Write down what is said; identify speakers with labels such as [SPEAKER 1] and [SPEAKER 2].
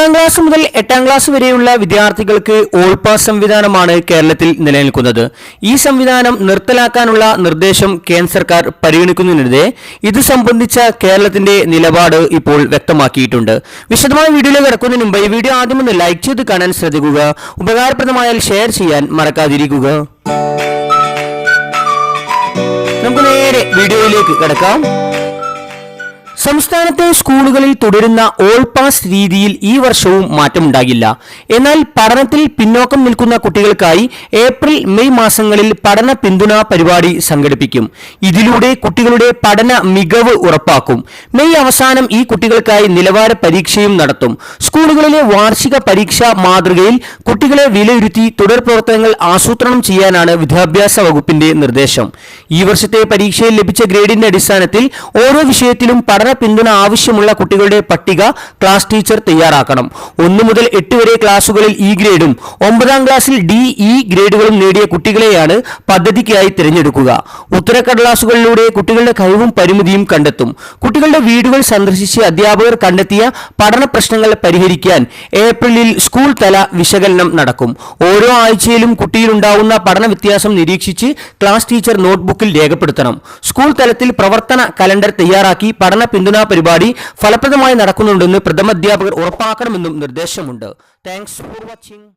[SPEAKER 1] ഒന്നാം ക്ലാസ് മുതൽ എട്ടാം ക്ലാസ് വരെയുള്ള വിദ്യാർത്ഥികൾക്ക് ഓൾ പാസ് സംവിധാനമാണ് കേരളത്തിൽ നിലനിൽക്കുന്നത്. ഈ സംവിധാനം നിർത്തലാക്കാനുള്ള നിർദ്ദേശം കേന്ദ്ര സർക്കാർ പരിഗണിക്കുന്നതിനിടെ ഇത് സംബന്ധിച്ച കേരളത്തിന്റെ നിലപാട് ഇപ്പോൾ വ്യക്തമാക്കിയിട്ടുണ്ട്. വിശദമായ വീഡിയോയിൽ കിടക്കുന്നതിന് മുമ്പ് ഈ വീഡിയോ ആദ്യം ഒന്ന് ലൈക്ക് ചെയ്ത് കാണാൻ ശ്രദ്ധിക്കുക. ഉപകാരപ്രദമായാൽ ഷെയർ ചെയ്യാൻ മറക്കാതിരിക്കുക. നമുക്ക് നേരെ വീഡിയോയിലേക്ക് കിടക്കാം. സംസ്ഥാനത്തെ സ്കൂളുകളിൽ തുടരുന്ന ഓൾ പാസ് രീതിയിൽ ഈ വർഷവും മാറ്റമുണ്ടാകില്ല. എന്നാൽ പഠനത്തിൽ പിന്നോക്കം നിൽക്കുന്ന കുട്ടികൾക്കായി ഏപ്രിൽ മെയ് മാസങ്ങളിൽ പഠന പിന്തുണ പരിപാടി സംഘടിപ്പിക്കും. ഇതിലൂടെ കുട്ടികളുടെ പഠന മികവ് ഉറപ്പാക്കും. മെയ് അവസാനം ഈ കുട്ടികൾക്കായി നിലവാര പരീക്ഷയും നടത്തും. സ്കൂളുകളിലെ വാർഷിക പരീക്ഷാ മാതൃകയിൽ കുട്ടികളെ വിലയിരുത്തി തുടർ പ്രവർത്തനങ്ങൾ ആസൂത്രണം ചെയ്യാനാണ് വിദ്യാഭ്യാസ വകുപ്പിന്റെ നിർദ്ദേശം. ഈ വർഷത്തെ പരീക്ഷയിൽ ലഭിച്ച ഗ്രേഡിന്റെ അടിസ്ഥാനത്തിൽ ഓരോ വിഷയത്തിലും പഠന പിന്തുണ ആവശ്യമുള്ള കുട്ടികളുടെ പട്ടിക ക്ലാസ് ടീച്ചർ തയ്യാറാക്കണം. ഒന്നു മുതൽ എട്ട് വരെ ക്ലാസുകളിൽ ഇ ഗ്രേഡും ഒമ്പതാം ക്ലാസ്സിൽ ഡി ഇ ഗ്രേഡുകളും നേടിയ കുട്ടികളെയാണ് പദ്ധതിക്കായി തിരഞ്ഞെടുക്കുക. ഉത്തരക്കടലാസുകളിലൂടെ കുട്ടികളുടെ കഴിവും പരിമിതിയും കണ്ടെത്തും. കുട്ടികളുടെ വീടുകൾ സന്ദർശിച്ച് അധ്യാപകർ കണ്ടെത്തിയ പഠന പ്രശ്നങ്ങൾ പരിഹരിക്കാൻ ഏപ്രിലിൽ സ്കൂൾ തല വിശകലനം നടക്കും. ഓരോ ആഴ്ചയിലും കുട്ടിയിലുണ്ടാവുന്ന പഠന വ്യത്യാസം നിരീക്ഷിച്ച് ക്ലാസ് ടീച്ചർ നോട്ട്ബുക്കിൽ രേഖപ്പെടുത്തണം. സ്കൂൾ തലത്തിൽ പ്രവർത്തന കലണ്ടർ തയ്യാറാക്കി പഠന പിന്തുണാ പരിപാടി ഫലപ്രദമായി നടക്കുന്നുണ്ടെന്ന് പ്രഥമാധ്യാപകർ ഉറപ്പാക്കണമെന്നും നിർദ്ദേശമുണ്ട്. Thanks for watching